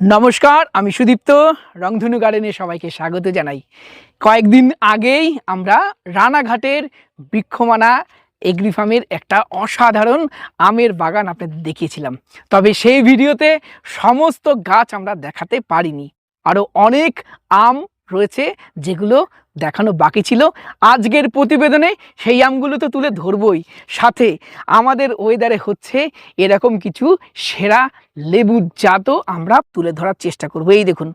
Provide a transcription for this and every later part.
নমস্কার, আমি সুদীপ্ত। রংধনু গার্ডেনে সবাইকে স্বাগত জানাই। কয়েকদিন আগেই আমরা রানাঘাটের বৃক্ষমানা এগ্রি ফার্মের একটা অসাধারণ আমের বাগান আপনাদের দেখিয়েছিলাম। তবে সেই ভিডিওতে সমস্ত গাছ আমরা দেখাতে পারিনি। আরও অনেক আম রয়েছে যেগুলো দেখানো বাকি ছিল। আজকের প্রতিবেদনে সেই আমগুলো তো তুলে ধরবই। সাথে আমাদের ওয়েদারে হচ্ছে এরকম কিছু সেরা লেবুর জাতও আমরা তুলে ধরার চেষ্টা করব। এই দেখুন,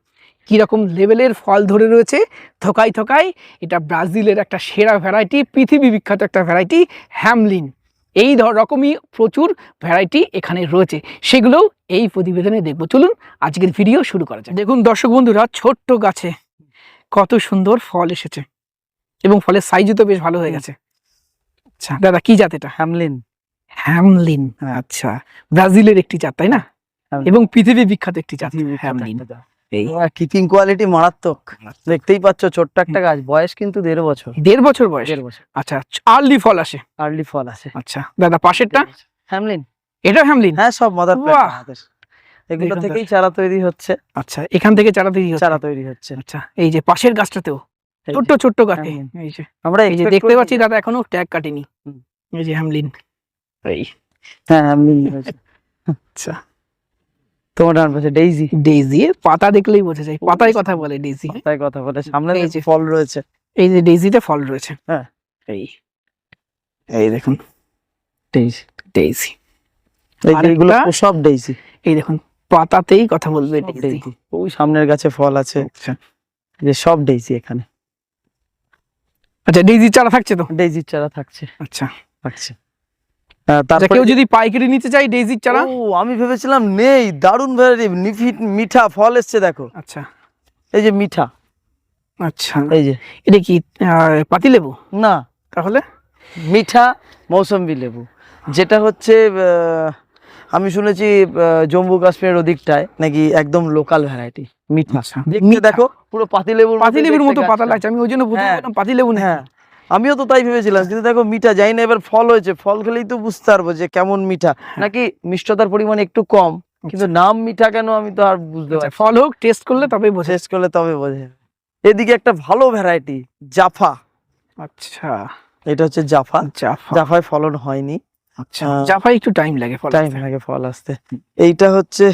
কীরকম লেভেলের ফল ধরে রয়েছে। থোকাই থোকাই এটা ব্রাজিলের একটা সেরা ভ্যারাইটি পৃথিবী বিখ্যাত একটা ভ্যারাইটি হ্যামলিন। এই ধর রকমই প্রচুর ভ্যারাইটি এখানে রয়েছে। সেগুলোও এই প্রতিবেদনে দেখব। চলুন, আজকের ভিডিও শুরু করা যাক। দেখুন দর্শক বন্ধুরা, ছোট্ট গাছে কত সুন্দর ফল এসেছে। এবং ফলের সাইজও তো বেশ ভালো হয়ে গেছে। আচ্ছা। দাদা কি জাত এটা? হ্যামলিন হ্যামলিন আচ্ছা। ব্রাজিলের একটি জাত তাই না? এবং পৃথিবী বিখ্যাত একটি জাত হ্যামলিন কিপিং কোয়ালিটি মারাত্মক। দেখতেই পাচ্ছ ছোট্ট একটা গাছ। বয়স কিন্তু দেড় বছর। দেড় বছর বয়স? দেড় বছর। আচ্ছা আর্লি ফল আসে। আর্লি ফল আছে আচ্ছা দাদা পাশেরটা? হ্যামলিন এটা হ্যামলিন হ্যাঁ সব মাদার! এগুলো থেকেই চারা তৈরি হচ্ছে। আচ্ছা এখান থেকে চারা তৈরি চারা তৈরি হচ্ছে। আচ্ছা এই যে পাশের গাছটাতেও? ছোট্ট ছোট্ট গাছে? এই যে আমরা এই যে দেখতে পাচ্ছি দাদা এখনও ট্যাগ কাটেনি। এই যে হ্যামলিন। এই হ্যাঁ হ্যামলিন আচ্ছা। তোমার ডান পাশে ডেইজি? ডেইজি পাতা দেখলেই বোঝা যায়। পাতায় কথা বলে ডেইজি। তাই কথা বলে সামনে এই যে। ফল রয়েছে। এই যে ডেইজিতে ফল রয়েছে। হ্যাঁ। এই এই দেখুন। ডেইজি সব ডেইজি। এই দেখুন পাতাতেই কথা বলবে ওই সামনের গাছে ফল আছে। আচ্ছা। যে সব ডেইজি এখানে। আচ্ছা ডেইজির চারা থাকছে তো? ডেইজির চারা থাকছে। আচ্ছা। থাকছে। আচ্ছা তারপরে কেউ যদি পাইকারি নিতে চাই ডেইজির চারা? ও আমি ভেবেছিলাম নেই। দারুণ ভ্যারাইটি মিঠা ফল এসছে দেখো। আচ্ছা। এই যে মিঠা। আচ্ছা। এই যে এটা কি পাতি লেবু না। তাহলে? মিঠা মৌসম্বি লেবু। যেটা হচ্ছে আমি শুনেছি জম্মু কাশ্মীরের ওদিকটায় নাকি একদম লোকাল ভ্যারাইটি মিঠা। আচ্ছা দেখতে দেখো পুরো পাতি লেবুর পাতি লেবুর মতো পাতা লাগছে আমি ওই জন্য হ্যাঁ। পাতি লেবু হ্যাঁ আমিও তো তাই ভেবেছিলাম কিন্তু দেখো মিঠা যাই না এবার ফল হয়েছে ফল খেলেই তো বুঝতে পারব যে কেমন মিঠা। হ্যাঁ। নাকি মিষ্টতার পরিমাণ একটু কম কিন্তু নাম মিঠা কেন আমি তো আর বুঝতে আচ্ছা, পারছি ফল হোক টেস্ট করলে তবেই বোঝা শেষ করলে তবে বোঝা। এদিকে একটা ভালো ভ্যারাইটি জাফা। আচ্ছা। এটা হচ্ছে জাফা। জাফা। জাফায় ফলন হয়নি। আচ্ছা। জাফাই একটু টাইম লাগে ফল টাইম লাগে ফল আসতে। এইটা হচ্ছে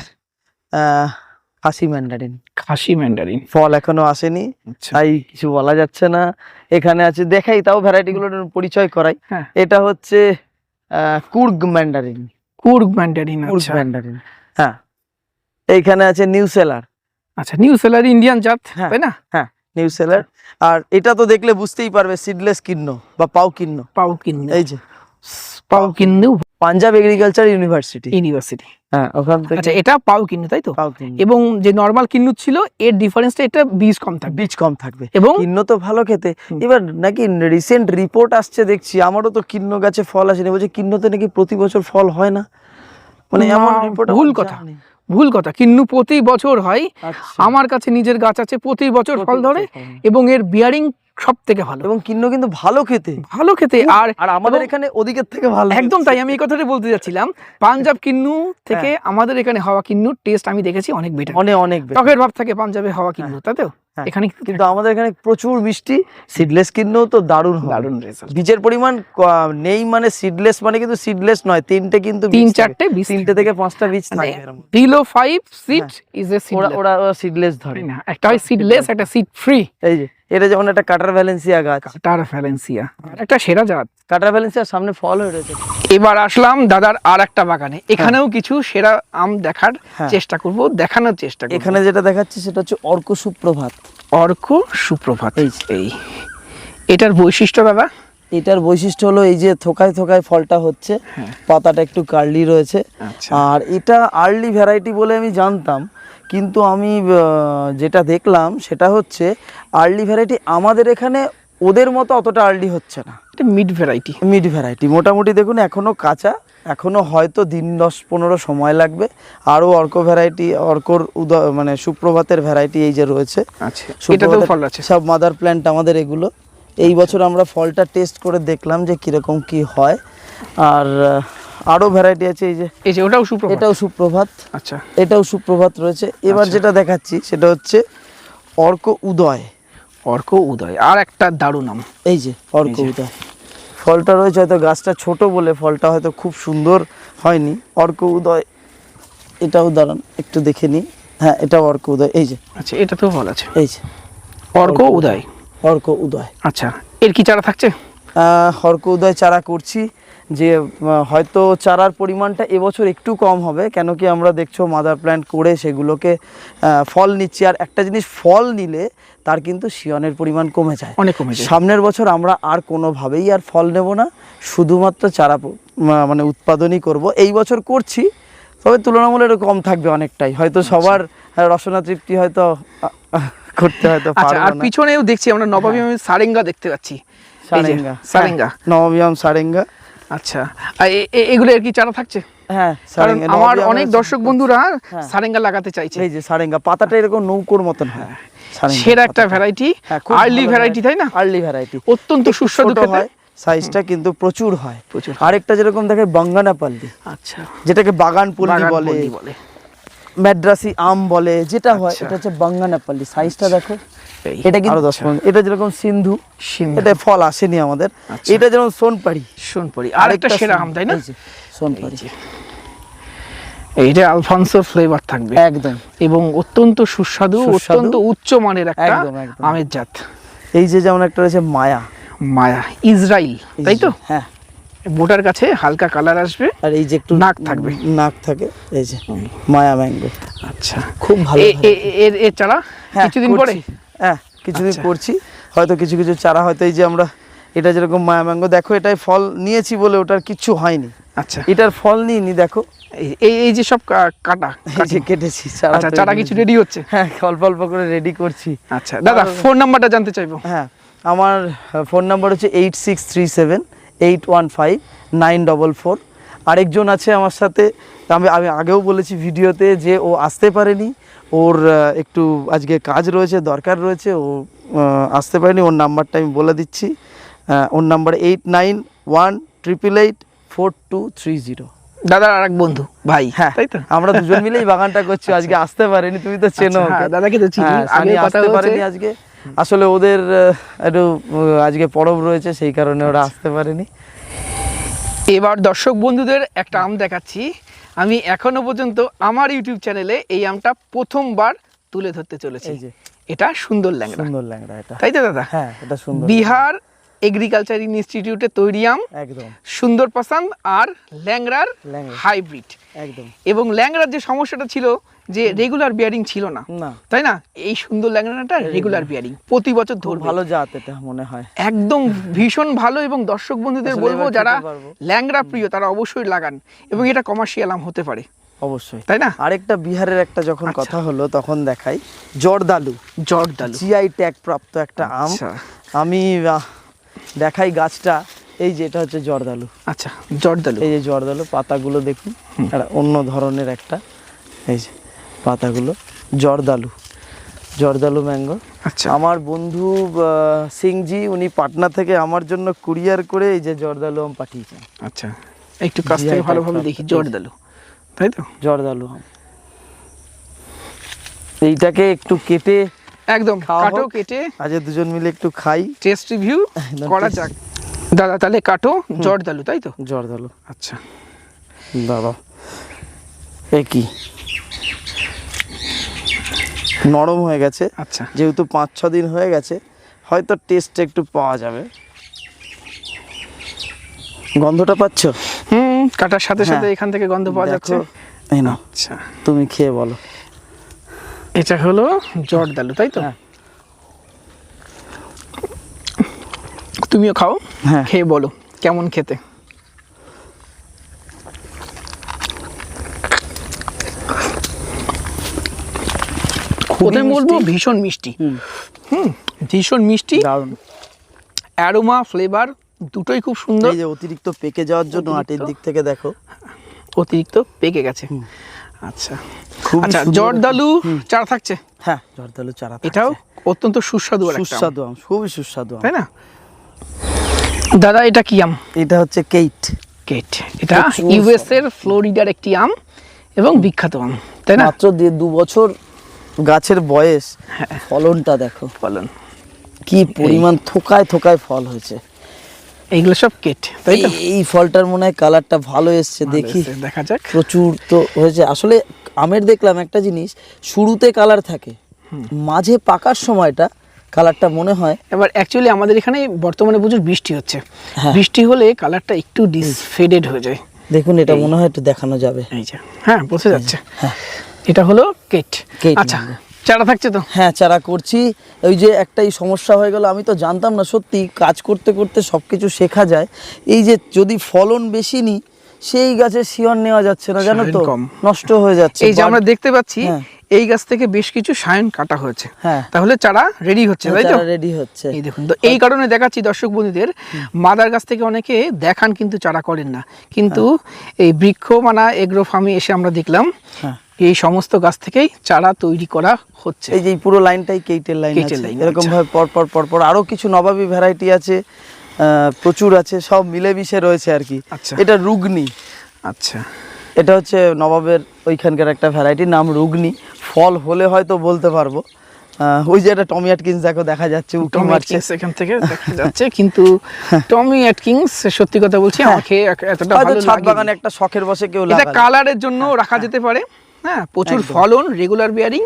খাসি ম্যান্ডারিন খাসি ম্যান্ডারিন ফল এখনও আসেনি। আচ্ছা। তাই কিছু বলা যাচ্ছে না। এখানে আছে দেখাই তাও ভ্যারাইটি গুলোর পরিচয় করাই। হ্যাঁ। এটা হচ্ছে কুর্গ ম্যান্ডারিন কুর্গ ম্যান্ডারিন কুর্গ আচ্ছা। ম্যান্ডারিন হ্যাঁ। এইখানে আছে নিউ সেলার আচ্ছা নিউ সেলার ইন্ডিয়ান জাত হ্যাঁ। তাই না? হ্যাঁ নিউ সেলার আর এটা তো দেখলে বুঝতেই পারবে সিডলেস কিন্ন বা পাও কিন্ন। পাউ কিন্নু। এই যে। Kinnow Punjab agriculture university university হ্যাঁ ওখান থেকে আচ্ছা এটা পাউ কিন্নু তাই তো? পাও কিন্ন। এবং যে নর্মাল কিন্নু ছিল এর ডিফারেন্সটা এটা বীজ কম থাকবে। বীজ কম থাকবে। এবং কিন্ন তো ভালো খেতে। এবার নাকি রিসেন্ট রিপোর্ট আসছে দেখছি আমারও তো কিন্ন গাছে ফল আসেনি। বলছে কিন্নতে নাকি প্রতি বছর ফল হয় না। মানে এমন রিপোর্ট ভুল কথা। ভুল কথা। কিন্নু প্রতি বছর হয়। আচ্ছা। আমার কাছে নিজের গাছ আছে প্রতি বছর ফল ধরে এবং এর বিয়ারিং সব থেকে ভালো। এবং কিন্ন কিন্তু ভালো খেতে। ভালো খেতে আর আর আমাদের এখানে ওদিকের থেকে ভালো একদম তাই আমি এই কথাটা বলতে যাচ্ছিলাম। পাঞ্জাব কিন্নু থেকে আমাদের এখানে হাওয়া কিন্নুর টেস্ট আমি দেখেছি অনেক বেটার অনেক অনেক টকের ভাব থাকে পাঞ্জাবে হাওয়া কিন্নু তাই তো? হ্যাঁ। এখানে কিন্তু আমাদের এখানে প্রচুর মিষ্টি সিডলেস কিন্নও তো দারুণ হয়। দারুণ বীজের পরিমাণ নেই মানে সিডলেস মানে কিন্তু সিডলেস নয় তিনটে কিন্তু তিন চারটে বিশ তিনটে থেকে। পাঁচটা বীজ মানে থাকে below five seed is a ওরা ওরা সিডলেস ধরে। না একটা হয় সিডলেস একটা সিড ফ্রি এই যে। এটা যেমন একটা কাটার ভ্যালেন্সিয়া গাছ। কাটার ফ্যালেন্সিয়া একটা সেরা জাত। কাটার ভ্যালেন্সিয়ার সামনে ফল হয়ে রয়েছে। এবার আসলাম দাদার আর একটা বাগানে এখানেও কিছু সেরা আম দেখার হ্যাঁ। চেষ্টা করব দেখানোর চেষ্টা করব। এখানে যেটা দেখাচ্ছি সেটা হচ্ছে অর্ক সুপ্রভাত। অর্ক সুপ্রভাত। এই এই। এটার বৈশিষ্ট্য দাদা? এটার বৈশিষ্ট্য হলো এই যে থোকায় থোকায় ফলটা হচ্ছে। হ্যাঁ। পাতাটা একটু কার্লি রয়েছে। আচ্ছা। আর এটা আর্লি ভ্যারাইটি বলে আমি জানতাম। কিন্তু আমি যেটা দেখলাম সেটা হচ্ছে আর্লি ভ্যারাইটি আমাদের এখানে ওদের মতো অতটা আর্লি হচ্ছে না। এটা মিড ভ্যারাইটি মিড ভ্যারাইটি মোটামুটি দেখুন এখনও কাঁচা এখনও হয়তো দিন দশ পনেরো সময় লাগবে। আরও অর্ক ভ্যারাইটি অর্কর উদ মানে সুপ্রভাতের ভ্যারাইটি এই যে রয়েছে। আচ্ছা সব মাদার প্ল্যান্ট আমাদের এগুলো। এই বছর আমরা ফলটা টেস্ট করে দেখলাম যে কীরকম কি হয়। আর আহ, আরও ভ্যারাইটি আছে এই যে এই যে ওটাও সুপ্রভাত। এটাও সুপ্রভাত। আচ্ছা। এটাও সুপ্রভাত রয়েছে। এবার আচ্ছা। যেটা দেখাচ্ছি সেটা হচ্ছে অর্ক উদয়। অর্ক উদয় আর একটা দারুণ নাম এই যে অর্ক উদয়। ফলটা রয়েছে হয়তো গাছটা ছোট বলে ফলটা হয়তো খুব সুন্দর হয়নি। অর্ক উদয় এটাও দাঁড়ান একটু দেখে নিই। হ্যাঁ এটা অর্ক উদয়। এই যে। আচ্ছা এটা তো ফল আছে। এই যে। অর্ক উদয়। অর্ক উদয়। আচ্ছা এর কি চারা থাকছে? আহ, অর্ক উদয় চারা করছি। যে হয়তো চারার পরিমাণটা এবছর একটু কম হবে কেন কি আমরা দেখছ মাদার প্ল্যান্ট করে সেগুলোকে ফল নিচ্ছি। আর একটা জিনিস ফল নিলে তার কিন্তু শিয়নের পরিমাণ কমে যায়। অনেক কমে যায়। সামনের বছর আমরা আর কোনোভাবেই আর ফল নেব না শুধুমাত্র চারা মানে উৎপাদনই করব। এই বছর করছি তবে তুলনামূলক একটু কম থাকবে অনেকটাই। হয়তো সবার রসনা তৃপ্তি হয়তো করতে হয়তো আচ্ছা আর পিছনেও দেখছি আমরা নবাবী সারেঙ্গা দেখতে পাচ্ছি। সারেঙ্গা। সারেঙ্গা। হ্যাঁ, নবমিয়াম সারেঙ্গা। আচ্ছা। এগুলো আর কি চারা থাকছে? হ্যাঁ আমার অনেক দর্শক বন্ধুরা সারেঙ্গা লাগাতে চাইছে। এই যে সারেঙ্গা পাতাটা এরকম নৌকোর মতন হয়। সেরা একটা ভ্যারাইটি আর্লি ভ্যারাইটি তাই না? আর্লি ভ্যারাইটি অত্যন্ত সুস্বাদু হয় সাইজটা কিন্তু প্রচুর হয়। প্রচুর। আরেকটা যেরকম দেখে বাঙ্গানা পাল্লি আচ্ছা। যেটাকে বাগান পল্লী বলে ম্যাড্রাসি আম বলে যেটা হয় আচ্ছা। এটা হচ্ছে বাঙ্গানা পাল্লি সাইজটা দেখো। এটা কিন্তু এটা যেরকম সিন্ধু সিন্ধু। এটা ফল আসেনি আমাদের। আচ্ছা। এটা যেরকম সোনপাড়ি। সোনপুরি আর একটা সেরা আম তাই না? যে। এইটা আলফানসো ফ্লেভার থাকবে। একদম। এবং অত্যন্ত সুস্বাদু। অত্যন্ত উচ্চ মানের একটা। আমের জাত। এই যে যেমন একটা রয়েছে মায়া। মায়া ইসরাইল তাই তো? হ্যাঁ। বোটার কাছে হালকা কালার আসবে আর এই যে একটু নাক থাকবে। নাক থাকে এই যে মায়া ম্যাঙ্গো আচ্ছা। খুব ভালো এর এর চারা হ্যাঁ, কিছুদিন পরে? হ্যাঁ কিছুদিন আচ্ছা। করছি। হয়তো কিছু কিছু চারা হয়তো এই যে আমরা এটা যেরকম মায়া ম্যাঙ্গো দেখো এটাই ফল নিয়েছি বলে ওটার কিচ্ছু হয়নি। আচ্ছা। এটার ফল নিইনি দেখো। এই- এই যে সব কাটা যে কেটেছি চারা আচ্ছা কিছু রেডি হচ্ছে? হ্যাঁ অল্প অল্প করে রেডি করছি। আচ্ছা দাদা ফোন নাম্বারটা জানতে চাইব। হ্যাঁ আমার ফোন নাম্বার হচ্ছে eight six three seven eight one five nine double four আরেকজন আছে আমার সাথে আমি আমি আগেও বলেছি ভিডিওতে যে ও আসতে পারেনি। ওর একটু আজকে কাজ রয়েছে দরকার রয়েছে ও আসতে পারেনি ওর নাম্বারটা আমি বলে দিচ্ছি। ওর number eight nine one triple eight four two three zero দাদার আর এক বন্ধু ভাই হ্যাঁ তাই তো? আমরা দুজন মিলেই বাগানটা করছি আজকে আসতে পারেনি তুমি তো চেনো আচ্ছা, হ্যাঁ। দাদাকে তো চিনি, হ্যাঁ, আসতে। পারেনি আজকে। আসলে ওদের একটু আজকে পরব রয়েছে সেই কারণে ওরা আচ্ছা। আসতে পারেনি। এবার দর্শক বন্ধুদের একটা আম দেখাচ্ছি। আমি এখনও পর্যন্ত আমার ইউটিউব চ্যানেলে এই আমটা প্রথমবার তুলে ধরতে চলেছি। এটা সুন্দর ল্যাংড়া। সুন্দর ল্যাংড়া এটা। তাই তো দাদা? হ্যাঁ এটা সুন্দর বিহার এগ্রিকালচার ইনস্টিটিউটে তৈরি আম একদম। সুন্দর পাসান্দ আর ল্যাংড়ার হাইব্রিড একদম। এবং ল্যাংড়ার যে সমস্যাটা ছিল যে রেগুলার বিয়ারিং ছিল না। তাই না? এই সুন্দর ল্যাংড়াটা রেগুলার বিয়ারিং প্রতি বছর ধরবে। ভালো জাত এটা মনে হয়। একদম ভীষণ ভালো এবং দর্শক বন্ধুদের বলব যারা। ল্যাংড়া প্রিয় তারা অবশ্যই লাগান এবং এটা কমার্শিয়াল আম হতে পারে। অবশ্যই। তাই না? আরেকটা বিহারের একটা যখন আচ্ছা। কথা হলো তখন দেখাই। জর্দালু। জর্দালু। জিআই ট্যাগ প্রাপ্ত একটা আম। আচ্ছা। আমি দেখাই গাছটা এই যে এটা হচ্ছে জর্দালু। আচ্ছা জর্দালু। এই যে জর্দালু পাতাগুলো দেখুন। একটা অন্য ধরনের একটা এই যে পাতাগুলো জর্দালু। জর্দালু ম্যাঙ্গো। আচ্ছা। আমার বন্ধু সিংজি উনি পাটনা থেকে আমার জন্য কুরিয়ার করে এই যে জর্দালু আম পাঠিয়েছেন। আচ্ছা একটু কাছ থেকে ভালোভাবে দেখি জর্দালু। তাই তো? জর্দালু আম। এইটাকে একটু কেটে একদম কাটো কেটে। আজ দুজন মিলে একটু খাই। টেস্ট রিভিউ করা যাক। দাদা তাহলে কাটো জর্দালু তাই তো? জর্দালু। আচ্ছা। দাদা এ কি? নরম হয়ে গেছে। আচ্ছা। যেহেতু পাঁচ ছ দিন হয়ে গেছে হয়তো টেস্ট একটু পাওয়া যাবে। গন্ধটা পাচ্ছ? হুম কাটার সাথে সাথে হ্যাঁ। এখান থেকে গন্ধ পাওয়া যাচ্ছে। আচ্ছা। তুমি খেয়ে বলো। এটা হলো জর্দালু তাই তো? হ্যাঁ। তুমিও খাও হ্যাঁ। খেয়ে বলো কেমন খেতে? প্রথমে বলব ভীষণ মিষ্টি। হুম, ভীষণ মিষ্টি। দারুণ। অ্যারোমা ফ্লেভার দুটোই খুব সুন্দর। এই যে অতিরিক্ত পেকে যাওয়ার জন্য? আটের দিক থেকে দেখো। অতিরিক্ত পেকে গেছে। আচ্ছা। আচ্ছা জর্দালু চারা থাকছে? হ্যাঁ জর্দালু চারা এটাও অত্যন্ত সুস্বাদু সুস্বাদু আম খুবই সুস্বাদু তাই না? দাদা এটা কি আম? এটা হচ্ছে কেইট। কেট এটা ইউএস এর ফ্লোরিডার একটি আম এবং বিখ্যাত আম তাই না? মাত্র দিয়ে দু বছর গাছের বয়স। হ্যাঁ। ফলনটা দেখো। ফলন। কি পরিমাণ থোকায় থোকায় ফল হয়েছে। এইগুলো সব কেট তাই তো? এই- ফলটার মনে হয় কালারটা ভালো এসছে দেখি। দেখা যাক। প্রচুর তো হয়েছে। আসলে আমের দেখলাম একটা জিনিস শুরুতে কালার থাকে মাঝে পাকার সময়টা কালারটা মনে হয়। এবার অ্যাকচুয়ালি আমাদের এখানে বর্তমানে প্রচুর বৃষ্টি হচ্ছে। হ্যাঁ। বৃষ্টি হলে কালারটা একটু ডিসফেডেড হয়ে যায়। দেখুন এটা মনে হয় একটু দেখানো যাবে। এই যে হ্যাঁ বোঝা যাচ্ছে। হ্যাঁ। এটা হলো কেট। কেট আচ্ছা। চারা থাকছে তো? হ্যাঁ চারা করছি। ওই যে একটাই সমস্যা হয়ে গেল আমি তো জানতাম না সত্যি কাজ করতে করতে সব কিছু শেখা যায়। এই যে যদি ফলন বেশি নিই সেই গাছের শিয়ন নেওয়া যাচ্ছে না জানো তো? নষ্ট হয়ে যাচ্ছে। এই যে আমরা দেখতে পাচ্ছি হ্যাঁ। এই গাছ থেকে বেশ কিছু সায়ন কাটা হয়েছে। হ্যাঁ। তাহলে চারা রেডি হচ্ছে তাই তো? রেডি হচ্ছে। এই দেখুন তো এই কারণে দেখাচ্ছি দর্শক বন্ধুদের মাদার গাছ থেকে অনেকে দেখান কিন্তু চারা করেন না। কিন্তু এই বৃক্ষ মানা এগ্রো ফার্মে এসে আমরা দেখলাম হ্যাঁ। এই সমস্ত গাছ থেকেই চারা তৈরি করা হচ্ছে। এই যে পুরো লাইনটাই কেইটের লাইন এরকম আচ্ছা। ভাবে পর পর পর পর আরও কিছু নবাবী ভ্যারাইটি আছে প্রচুর আছে সব মিলেমিশে রয়েছে আর কি। আচ্ছা। এটা রুগনি। আচ্ছা। এটা হচ্ছে নবাবের ওইখানকার একটা ভ্যারাইটি নাম রুগনি। ফল হলে হয়তো বলতে পারব। আহ, ওই যে একটা টমি অ্যাটকিন্স দেখো দেখা যাচ্ছে টমি মারছে। এখান থেকে দেখা যাচ্ছে কিন্তু টমি অ্যাটকিংস সত্যি কথা বলছি আমাকে এতটা হ্যাঁ। ভালো ছাদ লাগে বাগানে একটা শখের বসে কেউ এটা কালারের জন্য রাখা যেতে পারে। হ্যাঁ প্রচুর ফলন রেগুলার বিয়ারিং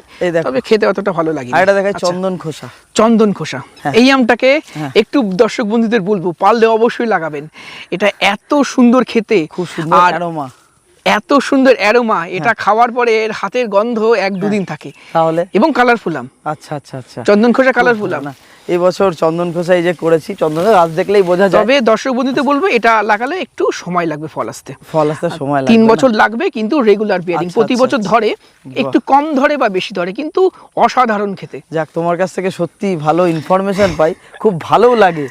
তবে খেতে অতটা ভালো লাগে আর এটা দেখায় চন্দন খোসা। চন্দন খোসা। হ্যাঁ। এই আমটাকে হ্যাঁ। একটু দর্শক বন্ধুদের বলব পারলে অবশ্যই লাগাবেন। এটা এত সুন্দর খেতে। খুব সুন্দর অ্যারোমা এত সুন্দর অ্যারোমা এটা। খাওয়ার পরে এর হাতের গন্ধ এক দুদিন থাকে। তাহলে? এবং কালারফুল আম। আচ্ছা আচ্ছা আচ্ছা। চন্দন খোসা কালারফুল আম। এই চন্দন খোসা এই যে করেছি চন্দন গাছ দেখলেই বোঝা যায়। তবে দর্শক বন্ধুদের বলব এটা লাগালে একটু সময় লাগবে ফল আসতে। ফল আসতে সময় লাগবে তিন বছর লাগবে কিন্তু রেগুলার বিয়ারিং আচ্ছা, প্রতি আচ্ছা, বছর আচ্ছা। ধরে একটু কম ধরে বা বেশি ধরে কিন্তু অসাধারণ খেতে। যাক তোমার কাছ থেকে সত্যি ভালো ইনফরমেশন পাই খুব ভালোও লাগে।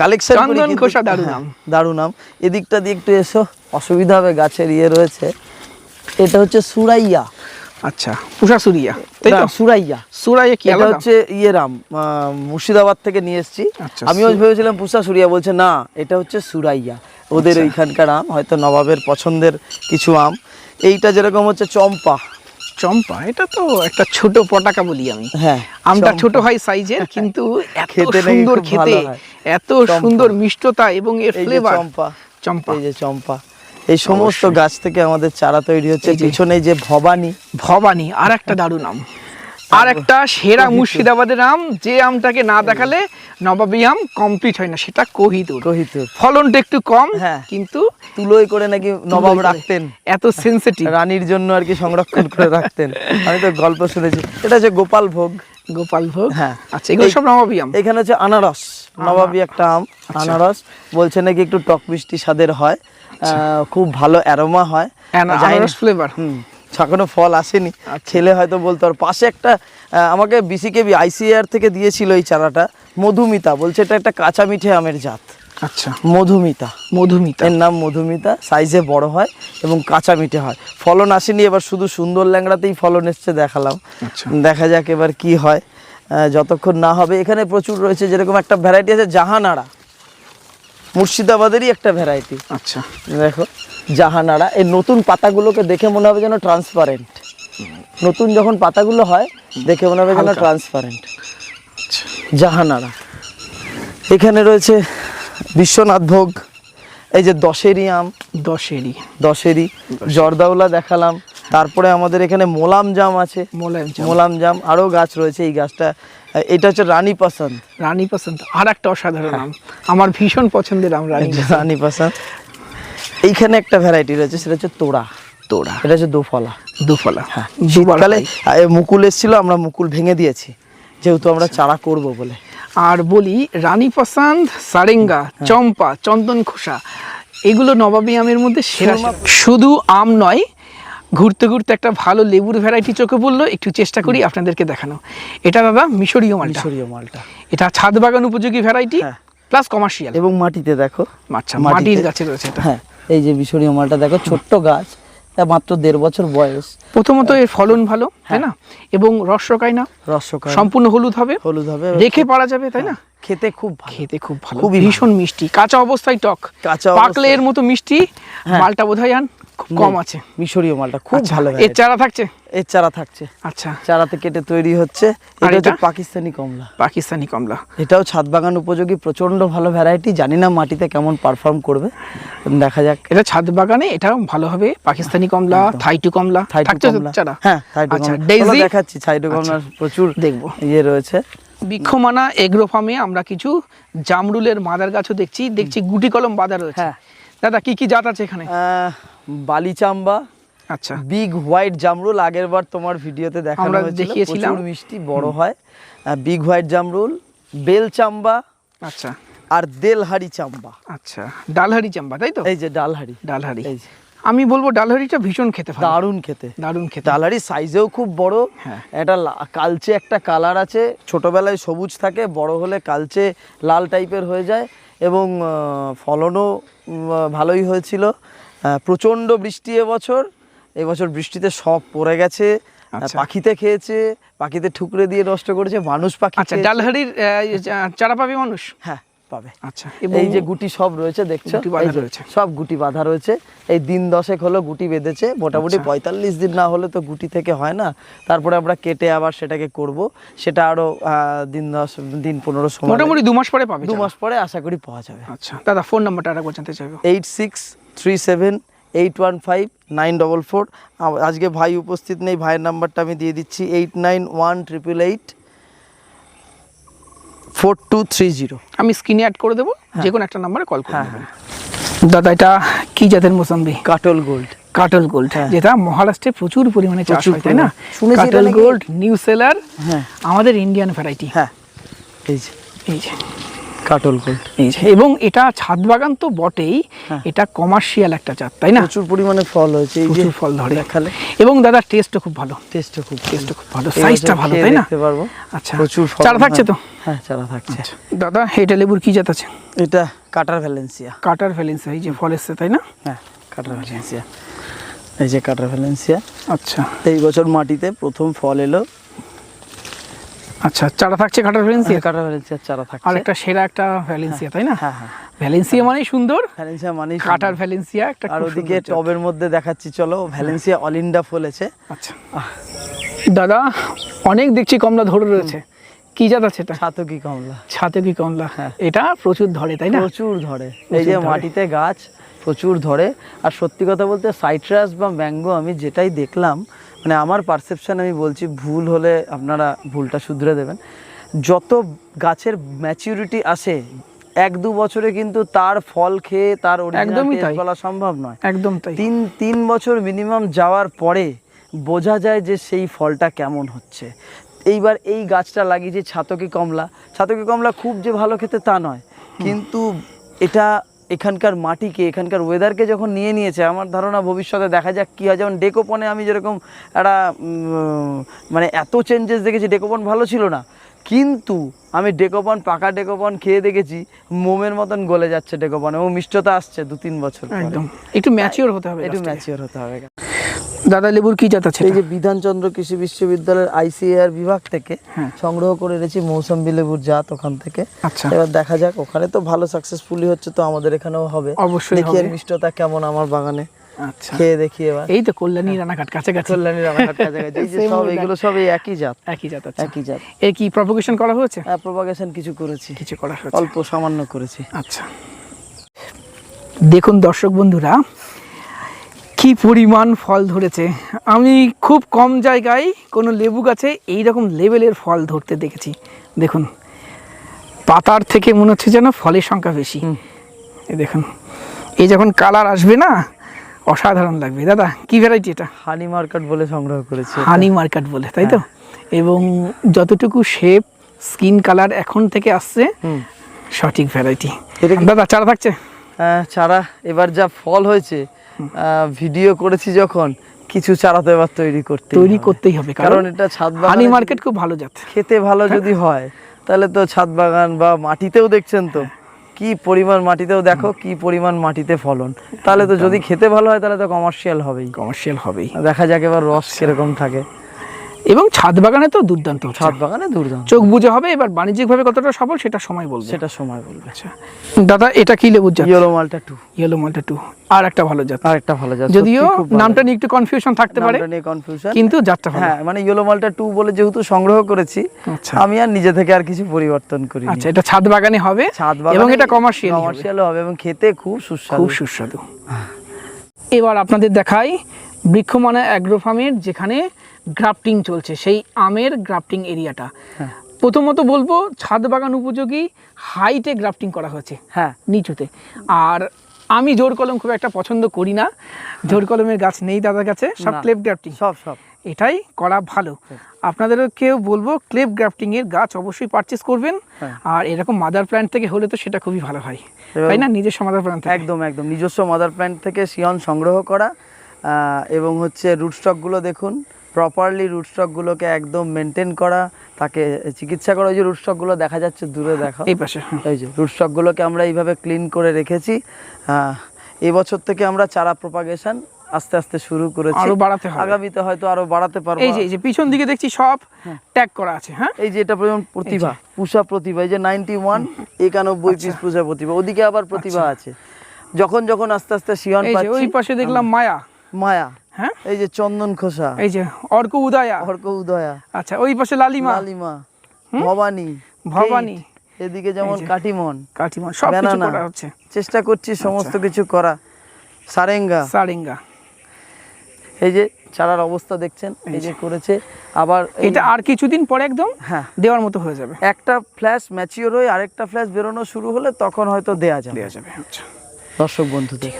কালেকশন চন্দন দারুণ আম। দারুণ আম। এদিকটা দিয়ে একটু এসো অসুবিধা হবে গাছের ইয়ে রয়েছে। এটা হচ্ছে সুরাইয়া। আচ্ছা পুষা সুরিয়া তাই তো? সুরাইয়া। সুরাইয়া কি এটা হচ্ছে ইয়ের আম আহ, মুর্শিদাবাদ থেকে নিয়ে এসেছি। আচ্ছা, আমিও ভেবেছিলাম পুষা সুরিয়া বলছে না এটা হচ্ছে সুরাইয়া ওদের আচ্ছা। ওইখানকার আম হয়তো নবাবের পছন্দের কিছু আম। এইটা যেরকম হচ্ছে চম্পা। চম্পা এটা তো একটা ছোট পটাকা বলি আমি। হ্যাঁ আমটা ছোট হয় সাইজের কিন্তু এত সুন্দর খেতে এত সুন্দর মিষ্টতা এবং এর ফ্লেভার চম্পা চম্পা। এই যে চম্পা। এই সমস্ত গাছ থেকে আমাদের চারা তৈরি হচ্ছে পিছনে যে ভবানী। ভবানী আর একটা দারুণ আম। আর একটা সেরা মুর্শিদাবাদের আম যে আমটাকে না দেখালে নবাবী আম কমপ্লিট হয় না সেটা কোহিদুর রোহিতুর ফলনটা একটু কম হ্যাঁ। কিন্তু তুলোই করে নাকি নবাব রাখতেন। এত সেন্সিটিভ রানীর জন্য আর কি সংরক্ষণ করে রাখতেন। আমি তো গল্প শুনেছি। এটা হচ্ছে গোপাল ভোগ। গোপাল ভোগ? হ্যাঁ। আচ্ছা এগুলো সব নবাবী আম? এখানে হচ্ছে আনারস। নবাবী একটা আম আচ্ছা। আনারস। বলছে নাকি একটু টক মিষ্টি স্বাদের হয়। খুব ভালো অ্যারোমা হয়। আনা- আনারস ফ্লেভার হুম এখনও ফল আসেনি। আচ্ছা। ছেলে হয়তো বলতো আর পাশে একটা আমাকে বিসিকেবি আইসিআর থেকে দিয়েছিল এই চারাটা। মধুমিতা বলছে এটা একটা কাঁচা মিঠে আমের জাত। আচ্ছা। মধুমিতা। মধুমিতা। এর নাম মধুমিতা। সাইজে বড় হয় এবং কাঁচা মিঠে হয়। ফলন আসেনি এবার শুধু সুন্দর ল্যাংড়াতেই ফলন এসছে দেখালাম। আচ্ছা। দেখা যাক এবার কি হয়। যতক্ষণ না হবে এখানে প্রচুর রয়েছে যেরকম একটা ভ্যারাইটি আছে জাহানারা। মুর্শিদাবাদেরই একটা ভ্যারাইটি আচ্ছা। দেখো জাহানারা এই নতুন পাতাগুলোকে দেখে মনে হবে যেন ট্রান্সপারেন্ট নতুন যখন পাতাগুলো হয় দেখে মনে হবে যেন ট্রান্সপারেন্ট আচ্ছা। জাহানারা। এখানে রয়েছে বিশ্বনাথ ভোগ এই যে দশেরি আম। দশেরি। দশেরি জর্দাউলা দেখালাম। তারপরে আমাদের এখানে মোলাম জাম আছে। মোলাম জাম আরও গাছ রয়েছে। এই গাছটা এটা হচ্ছে রানী পাসান রানী পছন্দ। আর একটা অসাধারণ আম। আমার ভীষণ পছন্দের আম রানী। রানী পাসান এইখানে একটা ভ্যারাইটি রয়েছে সেটা হচ্ছে তোড়া। তোড়া। এটা হচ্ছে দোফলা। দুফলা। হ্যাঁ শীতকালে মুকুল এসেছিল আমরা মুকুল ভেঙে দিয়েছি। যেহেতু আমরা আচ্ছা। চারা করব বলে। আর বলি রানী পছন্দ সারেঙ্গা হ্যাঁ। চম্পা চন্দন খোসা এগুলো নবাবী আমের মধ্যে সেরা। শুধু আম নয় ঘুরতে ঘুরতে একটা ভালো লেবুর ভ্যারাইটি চোখে পড়ল একটু চেষ্টা করি আপনাদেরকে দেখানো। এটা দাদা মিশরীয় মালটা। মিশরীয় মালটা। এটা ছাদ বাগান উপযোগী ভ্যারাইটি হ্যাঁ। প্লাস কমার্শিয়াল এবং মাটিতে দেখো। আচ্ছা মাটির গাছে রয়েছে এটা। হ্যাঁ এই যে মিশরীয় মালটা দেখো ছোট্ট গাছ তা মাত্র দেড় বছর বয়স। প্রথমত এর ফলন ভালো তাই না? এবং রসরকাই না। রসকা সম্পূর্ণ হলুদ হবে। হলুদ হবে। রেখে পারা যাবে তাই না? খেতে খুব ভালো। খেতে খুব ভালো। ভীষণ মিষ্টি। কাঁচা অবস্থায় টক। কাঁচা পাকলে এর মতো মিষ্টি। হ্যাঁ। মালটা বোধহয় আন। খুব কম আছে। মিশরীয় মালটা খুব আচ্ছা, ভালো এর চারা থাকছে? এর চারা থাকছে। আচ্ছা। চারাতে কেটে তৈরি হচ্ছে। এটা হচ্ছে পাকিস্তানি কমলা। পাকিস্তানি কমলা। এটাও ছাদ বাগান উপযোগী প্রচণ্ড ভালো ভ্যারাইটি জানি না মাটিতে কেমন পারফর্ম করবে। দেখা যাক। এটা ছাদ বাগানে এটা ভালো হবে। পাকিস্তানি কমলা থাইটু কমলা থাইটু কমলা। হ্যাঁ থাইটু আচ্ছা কমলা। দেখাচ্ছি থাইটু কমলার প্রচুর দেখব। ইয়ে রয়েছে। বৃক্ষমানা এগ্রো ফার্মে আমরা কিছু জামরুলের মাদার গাছও দেখছি। দেখছি গুটি কলম বাঁধা রয়েছে। হ্যাঁ। দাদা কি কি জাত আছে এখানে? বালিচাম্বা আচ্ছা। বিগ হোয়াইট জামরুল আগের বার তোমার ভিডিওতে দেখানো দেখিয়েছিলাম। প্রচুর মিষ্টি বড় হয়। বিগ হোয়াইট জামরুল বেল চাম্বা আচ্ছা। আর দেলহারি চাম্বা। আচ্ছা। ডালহারি চাম্বা তাই তো? এই যে ডালহারি। ডালহারি। এই যে। আমি বলব ডালহারিটা ভীষণ খেতে ভালো। দারুণ খেতে। দারুণ খেতে। ডালহারি সাইজেও খুব বড়। হ্যাঁ। এটা কালচে একটা কালার আছে। ছোটবেলায় সবুজ থাকে বড় হলে কালচে লাল টাইপের হয়ে যায় এবং ফলনও ভালোই হয়েছিল। প্রচণ্ড বৃষ্টি এবছর। এবছর বৃষ্টিতে সব পড়ে গেছে আচ্ছা। পাখিতে খেয়েছে পাখিতে ঠুকরে দিয়ে নষ্ট করেছে মানুষ পাখি আচ্ছা চা- চারা পাবে মানুষ? হ্যাঁ পাবে। আচ্ছা। এই যে গুটি সব রয়েছে দেখছ। সব গুটি বাঁধা রয়েছে। এই দিন দশেক হলো গুটি বেঁধেছে মোটামুটি আচ্ছা। পঁয়তাল্লিশ দিন না হলে তো গুটি থেকে হয় না। তারপরে আমরা কেটে আবার সেটাকে করব। সেটা আরও দিন দশ দিন পনেরো সময় মোটামুটি দু মাস পরে পাবে দু মাস পরে আশা করি পাওয়া যাবে। আচ্ছা দাদা ফোন নাম্বারটা আরেকবার জানতে চাইব। Eight six three seven eight one five nine double four আজকে ভাই উপস্থিত নেই ভাইয়ের নাম্বারটা আমি দিয়ে দিচ্ছি eight nine one triple eight four two three zero আমি স্ক্রিনে অ্যাড করে দেবো যে কোনো একটা নাম্বারে কল করে হ্যাঁ, দাদা এটা কি জাতের মোসাম্বি? কাটল গোল্ড কাটল গোল্ড হ্যাঁ। যেটা মহারাষ্ট্রে প্রচুর পরিমাণে চাষ হয় তাই না? শুনেছি কাটল গোল্ড নিউ সেলার হ্যাঁ। আমাদের ইন্ডিয়ান ভ্যারাইটি হ্যাঁ। এই যে। এই যে। কাটল গোল্ড এবং এটা ছাদ বাগান তো বটেই হ্যাঁ। এটা কমার্শিয়াল একটা জাত তাই না? প্রচুর পরিমাণে ফল হয়েছে এই যে ফল ধরে। দেখালে। এবং দাদা টেস্টও খুব ভালো। টেস্টও খুব টেস্টও খুব ভালো। সাইজটা ভালো তাই না? দেখতে পারব। আচ্ছা। প্রচুর ফল চারা থাকছে তো? হ্যাঁ চারা থাকছে। দাদা এটা লেবুর কি জাত আছে? এটা কাটার ভ্যালেন্সিয়া। কাটার ভ্যালেন্স এই যে ফল এসছে তাই না? হ্যাঁ কাটার ভ্যালেন্সিয়া। এই যে কাটার ভ্যালেন্সিয়া। আচ্ছা। এই বছর মাটিতে প্রথম ফল এলো আচ্ছা চারা থাকছে কাটার ভ্যালেন্সিয়া? কাটার ভ্যালেন্সিয়ার চারা থাকছে। আর একটা সেরা একটা ভ্যালেন্সিয়া তাই না? হ্যাঁ হ্যাঁ। ভ্যালেন্সিয়া মানেই সুন্দর ভ্যালেন্সিয়া মানে কাটার ভ্যালেন্সিয়া একটা আর ওদিকে টবের মধ্যে দেখাচ্ছি চলো ভ্যালেন্সিয়া অলিন্ডা ফলেছে আচ্ছা। দাদা অনেক দেখছি কমলা ধরে রয়েছে। কি জাত আছে এটা? ছাতকি কমলা। ছাতে কি কমলা। হ্যাঁ। এটা প্রচুর ধরে তাই না? প্রচুর ধরে। এই যে মাটিতে গাছ প্রচুর ধরে। আর সত্যি কথা বলতে সাইট্রাস বা ম্যাঙ্গো আমি যেটাই দেখলাম মানে আমার পারসেপশন আমি বলছি ভুল হলে আপনারা ভুলটা শুধরে দেবেন। যত গাছের ম্যাচিউরিটি আসে এক দু বছরে কিন্তু তার ফল খেয়ে তার একদমই বলা সম্ভব নয়। একদম তাই। তিন তিন বছর মিনিমাম যাওয়ার পরে বোঝা যায় যে সেই ফলটা কেমন হচ্ছে। এইবার এই গাছটা লাগিয়েছি ছাতকি কমলা। ছাতকি কমলা খুব যে ভালো খেতে তা নয়। কিন্তু এটা এখানকার মাটিকে এখানকার ওয়েদারকে যখন নিয়ে নিয়েছে আমার ধারণা ভবিষ্যতে দেখা যাক কী হয়। যেমন ডেকোপনে আমি যেরকম একটা মানে এত চেঞ্জেস দেখেছি ডেকোপন ভালো ছিল না। কিন্তু আমি ডেকোপন পাকা ডেকোপন খেয়ে দেখেছি মোমের মতন গলে যাচ্ছে ডেকোপন। এবং মিষ্টতা আসছে দু তিন বছর একদম। একটু ম্যাচিওর হতে হবে একটু ম্যাচিওর হতে হবে। দাদা লেবুর কি জাত আছে এই যে বিধানচন্দ্র কৃষি বিশ্ববিদ্যালয়ের আইসিএআর বিভাগ থেকে হ্যাঁ। সংগ্রহ করে এনেছি মৌসম্বি লেবুর জাত ওখান থেকে। আচ্ছা। এবার দেখা যাক ওখানে তো ভালো সাকসেসফুলি হচ্ছে তো আমাদের এখানেও হবে। অবশ্যই দেখি এর। মিষ্টতা কেমন আমার বাগানে। আচ্ছা। খেয়ে দেখি এবার। এই তো কল্যাণী রানাঘাট কাছাকাছি। কল্যাণী রানাঘাট কাছাকাছি। এই যে সব এগুলো সব একই জাত। একই জাত আছে একই জাত। এ কি প্রপোগেশন করা হয়েছে? প্রপাগেশন কিছু করেছি। কিছু করা হয়েছে। অল্প সামান্য করেছি। আচ্ছা। দেখুন দর্শক বন্ধুরা কি পরিমাণ ফল ধরেছে? আমি খুব কম জায়গায় কোনো লেবু গাছে এই রকম লেভেলের ফল ধরতে দেখেছি। দেখুন পাতার থেকে মনে হচ্ছে যেন ফলের সংখ্যা বেশি। এই দেখুন এই যখন কালার আসবে না অসাধারণ লাগবে। দাদা কি ভ্যারাইটি এটা? হানি মার্কেট বলে সংগ্রহ করেছি। হানি মার্কেট বলে তাই তো? এবং যতটুকু শেপ স্কিন কালার এখন থেকে আসছে সঠিক ভ্যারাইটি দাদা চারা থাকছে? আহ, চারা। এবার যা ফল হয়েছে ভিডিও করেছি যখন কিছু চারা তো এবার তৈরি করতে তৈরি করতেই হবে কারণ এটা ছাদ বাগান মার্কেট খুব ভালো যাচ্ছে খেতে ভালো যদি হয় তাহলে তো ছাদ বাগান বা মাটিতেও দেখছেন তো। কি পরিমাণ মাটিতেও দেখো কি পরিমাণ মাটিতে ফলন। তাহলে তো যদি খেতে ভালো হয় তাহলে তো কমার্শিয়াল হবেই। কমার্শিয়াল হবেই। দেখা যাক এবার রস কীরকম থাকে। এবং ছাদ বাগানে তো দুর্দান্ত ছাদ বাগানে দুর্দান্ত। চোখ বুঝে হবে এবার বাণিজ্যিকভাবে কতটা সফল সেটা সময় বলবে। সেটা সময় বলবে। আচ্ছা। দাদা এটা কি লেবুর জাত? ইয়েলো মালটা টু ইয়েলো মালটা টু আর একটা ভালো জাত। আর একটা ভালো জাত। যদিও। নামটা নিয়ে একটু কনফিউশন থাকতে পারে। নামটা নিয়ে কনফিউশন কিন্তু জাতটা ভালো। হ্যাঁ মানে ইয়েলো মালটা টু বলে যেহেতু সংগ্রহ করেছি আচ্ছা। আমি আর নিজে থেকে আর কিছু পরিবর্তন করি আচ্ছা এটা ছাদ বাগানে হবে ছাদ বাগানে এবং এটা কমার্শিয়াল কমার্শিয়াল হবে এবং খেতে খুব সুস্বাদু। খুব সুস্বাদু। এবার আপনাদের দেখাই বৃক্ষমানা অ্যাগ্রো ফার্মের যেখানে গ্রাফটিং চলছে সেই আমের গ্রাফটিং এরিয়াটা। হ্যাঁ। প্রথমত বলব ছাদ বাগান উপযোগী হাইটে গ্রাফটিং করা হয়েছে হ্যাঁ। নিচুতে। আর আমি জোর কলম খুব একটা পছন্দ করি না জোর কলমের গাছ নেই দাদার কাছে সব ক্লেপ গ্রাফটিং সব সব। এটাই করা ভালো। আপনাদেরকেও বলব ক্লেপ গ্রাফটিং এর গাছ অবশ্যই পারচেস করবেন। হ্যাঁ। আর এরকম মাদার প্ল্যান্ট থেকে হলে তো সেটা খুবই ভালো হয়। তাই না? নিজস্ব মাদার প্ল্যান্ট একদম একদম। নিজস্ব মাদার প্ল্যান্ট থেকে সিয়ন সংগ্রহ করা এবং হচ্ছে রুট স্টকগুলো দেখুন। প্রপারলি রুট স্টকগুলোকে একদম মেনটেন করা তাকে চিকিৎসা করা ওই যে রুট স্টকগুলো দেখা যাচ্ছে দূরে দেখা। এই পাশে হ্যাঁ। এই যে রুট স্টকগুলোকে আমরা এইভাবে ক্লিন করে রেখেছি। আহ, এবছর থেকে আমরা চারা প্রপাগেশন আস্তে আস্তে শুরু করেছি। আরও বাড়াতে হবে। আগামীতে হয়তো আরও বাড়াতে পারব। এই যে এই যে পিছন দিকে দেখছি সব ট্যাগ করা আছে হ্যাঁ? এই যে এটা যেমন প্রতিভা পুষা প্রতিভা এই যে নাইনটি ওয়ান একানব্বই আচ্ছা। পিস পুষা প্রতিভা ওদিকে আবার প্রতিভা আছে। যখন যখন আস্তে আস্তে শিয়ন এই যে ওই পাশে দেখলাম মায়া। মায়া। হ্যাঁ? এই যে চন্দন খোসা। এই যে অর্ক উদয়া। অর্ক উদয়া। আচ্ছা ওই পাশে লালিমা। লালিমা। ভবানী। ভবানী। এদিকে যেমন কাটিমন। কাটিমন সব কিছু করা হচ্ছে। চেষ্টা করছি সমস্ত কিছু করা। সারেঙ্গা। সারেঙ্গা। এই যে চারার অবস্থা দেখছেন? এই যে। করেছে। আবার এটা আর কিছুদিন পরে একদম হ্যাঁ। দেওয়ার মতো হয়ে যাবে। একটা ফ্ল্যাশ ম্যাচিওর হয়ে আরেকটা ফ্ল্যাশ বেরোনো শুরু হলে তখন হয়তো দেয়া যাবে। দেওয়া যাবে আচ্ছা। দর্শক বন্ধুদের।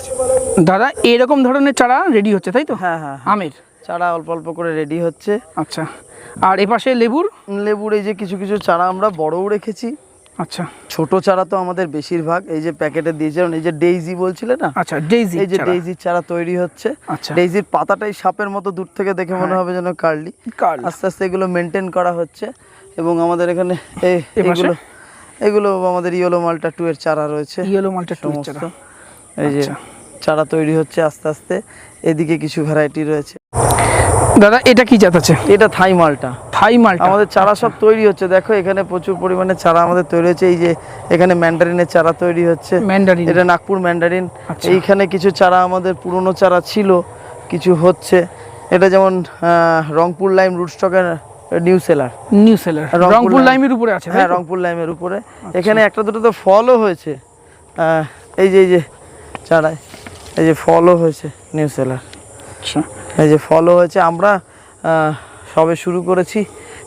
দাদা এরকম ধরনের চারা রেডি হচ্ছে তাই তো? হ্যাঁ হ্যাঁ আমের? চারা অল্প অল্প করে রেডি হচ্ছে। আচ্ছা। আর এপাশে লেবুর? লেবুর এই যে কিছু কিছু চারা আমরা বড়ও রেখেছি। আচ্ছা। ছোট চারা তো আমাদের বেশিরভাগ। এই যে প্যাকেটে দিয়েছিলাম এই যে ডেইজি বলছিলে না? আচ্ছা ডেইজি এই যে ডেইজির চারা তৈরি হচ্ছে। আচ্ছা। ডেইজির পাতাটাই সাপের মতো দূর থেকে দেখে মনে হবে যেন কার্লি। আস্তে আস্তে এগুলো মেনটেন করা হচ্ছে। এবং আমাদের এখানে এই এগুলো এগুলো আমাদের ইয়েলো মালটা টু এর চারা রয়েছে। ইয়েলো মালটা টু চারা। এই যে আচ্ছা। চারা তৈরি হচ্ছে আস্তে আস্তে এদিকে কিছু ভ্যারাইটি রয়েছে। দাদা এটা কি জাত আছে? এটা থাই মালটা। থাই মালটা। আমাদের চারা সব তৈরি হচ্ছে। দেখো এখানে প্রচুর পরিমাণে চারা আমাদের তৈরি হচ্ছে। এই যে এখানে ম্যান্ডারিনের চারা তৈরি হচ্ছে। ম্যান্ডারিন এটা নাগপুর ম্যান্ডারিন আচ্ছা। এইখানে কিছু চারা আমাদের পুরনো চারা ছিল কিছু হচ্ছে। এটা যেমন রংপুর লাইম রুট স্টকের new seller new seller Rangpur লাইমের উপরে আছে হ্যাঁ রংপুর লাইমের উপরে। এখানে একটা দুটো তো ফলও হয়েছে। এই যে এই যে চারায় এই যে ফলও হয়েছে নিউ সেলার আচ্ছা। এই যে ফলও হয়েছে আমরা সবে শুরু করেছি।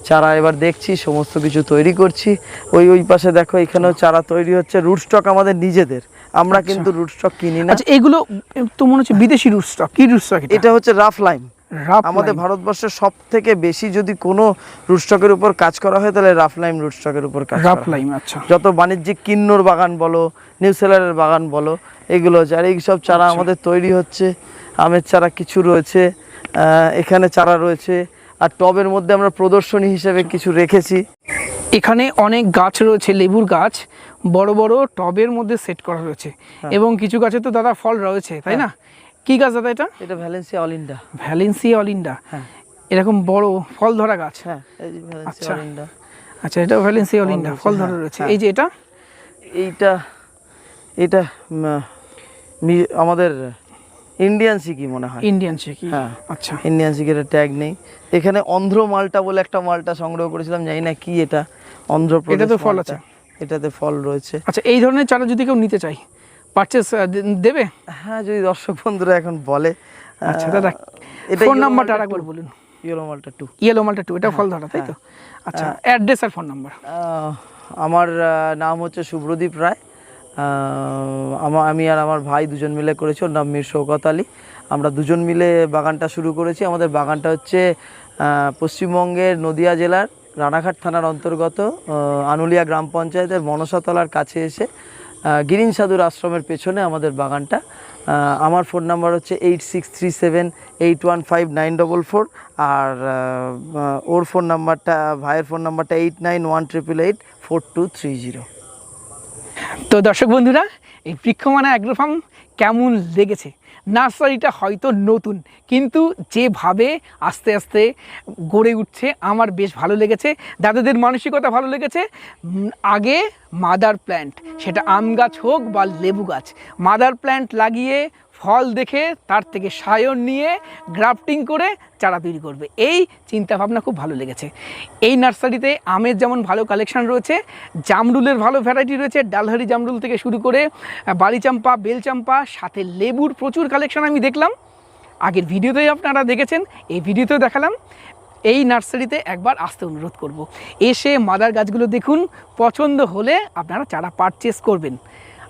চারা এবার দেখছি সমস্ত কিছু তৈরি করছি। ওই ওই পাশে দেখো এখানেও চারা তৈরি হচ্ছে। রুটস্টক আমাদের নিজেদের। আমরা কিন্তু রুটস্টক কিনি না। আচ্ছা এগুলো তো মনে হচ্ছে বিদেশি রুটস্টক কি রুটস্টক এটা? এটা হচ্ছে রাফ লাইম আমাদের। ভারতবর্ষের সব থেকে বেশি যদি কোনো রুটস্টকের উপর কাজ করা হয় তাহলে রাফ লাইম রুট উপর কাজ রাফ লাইম আচ্ছা। যত বাণিজ্যিক কিন্নর বাগান বলো নিউসেলারের বাগান বলো এগুলো হচ্ছে। আর এই সব চারা আমাদের তৈরি হচ্ছে। আমের চারা কিছু রয়েছে এখানে চারা রয়েছে। আর টবের মধ্যে আমরা প্রদর্শনী হিসেবে কিছু রেখেছি। এখানে অনেক গাছ রয়েছে লেবুর গাছ। বড় বড় টবের মধ্যে সেট করা রয়েছে। হ্যাঁ। এবং কিছু গাছে তো দাদা ফল রয়েছে তাই না? কি গাছ দাদা এটা? এটা ভ্যালেন্সিয়া অলিন্ডা ভ্যালেন্সিয়া অলিন্ডা হ্যাঁ। এরকম বড় ফল ধরা গাছ? হ্যাঁ এই যে ভ্যালেন্সিয়া আচ্ছা। অলিন্ডা আচ্ছা এটা ভ্যালেন্সিয়া অলিন্ডা ফল ধরে রয়েছে। হ্যাঁ। এই যে এটা? এইটা এটা আমাদের ইন্ডিয়ান সিকি মনে হয়। ইন্ডিয়ান সিকি হ্যাঁ। আচ্ছা। ইন্ডিয়ান সিকের ট্যাগ নেই। এখানে অন্ধ্র মালটা বলে একটা মালটা সংগ্রহ করেছিলাম জানি না কি এটা। অন্ধ্রপ্রদেশ এটাতে ফল আছে? এটাতে ফল রয়েছে। আচ্ছা এই ধরনের চারা যদি কেউ নিতে চাই পারচেস দেবে? হ্যাঁ যদি দর্শক বন্ধুরা এখন বলে আচ্ছা দাদা ফোন নাম্বারটা আরেকবার বলুন। ইয়েলো মালটা টু ইয়েলো মালটা টু এটা ফল ধরা তাই তো? হ্যাঁ। আচ্ছা অ্যাড্রেস আর ফোন নাম্বার আমার নাম হচ্ছে শুভ্রদীপ রায়। আমার আমি আর আমার ভাই দুজন মিলে করেছি ওর নাম মীর শৌকত আলী। আমরা দুজন মিলে বাগানটা শুরু করেছি। আমাদের বাগানটা হচ্ছে পশ্চিমবঙ্গের নদিয়া জেলার রানাঘাট থানার অন্তর্গত আনুলিয়া গ্রাম পঞ্চায়েতের মনসাতলার কাছে এসে গিরিন সাধুর আশ্রমের পেছনে আমাদের বাগানটা। আমার ফোন নাম্বার হচ্ছে eight six three seven eight one five nine double four আর ওর ফোন নাম্বারটা, ভাইয়ের ফোন নাম্বারটা eight nine one triple eight four two three zero তো দর্শক বন্ধুরা, এই বৃক্ষমানা অ্যাগ্রো ফার্ম কেমন লেগেছে? নার্সারিটা হয়তো নতুন, কিন্তু যেভাবে আস্তে আস্তে গড়ে উঠছে, আমার বেশ ভালো লেগেছে। দাদাদের মানসিকতা ভালো লেগেছে। আগে মাদার প্ল্যান্ট, সেটা আম গাছ হোক বা লেবু গাছ, মাদার প্ল্যান্ট লাগিয়ে ফল দেখে, তার থেকে সায়ন নিয়ে গ্রাফটিং করে চারা তৈরি করবে। এই চিন্তা ভাবনা খুব ভালো লেগেছে। এই নার্সারিতে আমের যেমন ভালো কালেকশান রয়েছে, জামরুলের ভালো ভ্যারাইটি রয়েছে, ডালহারি জামরুল থেকে শুরু করে বালিচাম্পা, বেলচাম্পা, সাথে লেবুর প্রচুর কালেকশন আমি দেখলাম। আগের ভিডিওতেই আপনারা দেখেছেন, এই ভিডিওতেও দেখালাম। এই নার্সারিতে একবার আসতে অনুরোধ করব। এসে মাদার গাছগুলো দেখুন, পছন্দ হলে আপনারা চারা পারচেস করবেন।